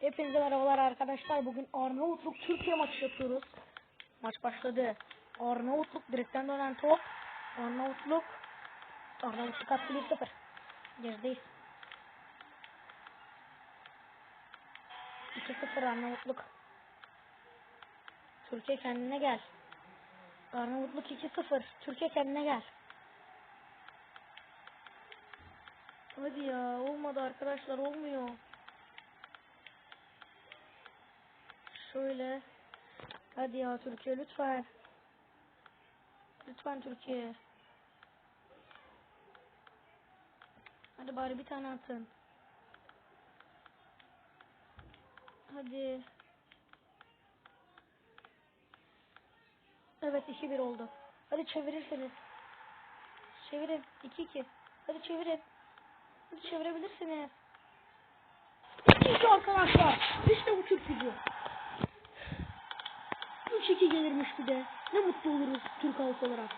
Hepinize merhabalar arkadaşlar. Bugün Arnavutluk Türkiye maçı yapıyoruz. Maç başladı. Arnavutluk direkten dönen top. Arnavutluk. Arnavutluk attı 1-0. Gerideyiz. 2-0 Arnavutluk. Türkiye kendine gel. Arnavutluk 2-0. Türkiye kendine gel. Hadi ya olmadı arkadaşlar olmuyor. Şöyle. Hadi ya Türkiye lütfen. Lütfen Türkiye. Hadi bari bir tane atın. Hadi. Evet 2-1 oldu. Hadi çevirirseniz. Çevirin. 2-2. Hadi çevirin. Hadi çevirebilirsiniz. 2-2 arkadaşlar. İşte bu Türk gücü. 3-2 gelirmiş bir de. Ne mutlu oluruz Türk halkı olarak.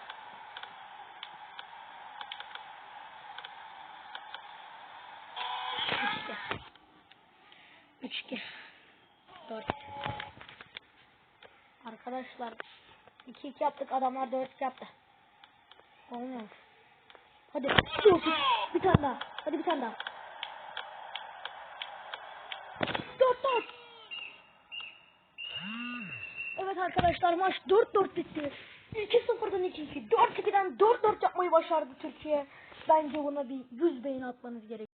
İşte. 3-2. 4. Arkadaşlar 2-2 yaptık adamlar 4 yaptı. Olmuyor. Hadi. Bir tane daha. Hadi bir tane daha. 4-4. Evet arkadaşlar maç 4-4 bitti. 2-0'dan 2-2, 4-2'den 4-4 yapmayı başardı Türkiye. Bence buna bir 100 beğeni atmanız gerekiyor.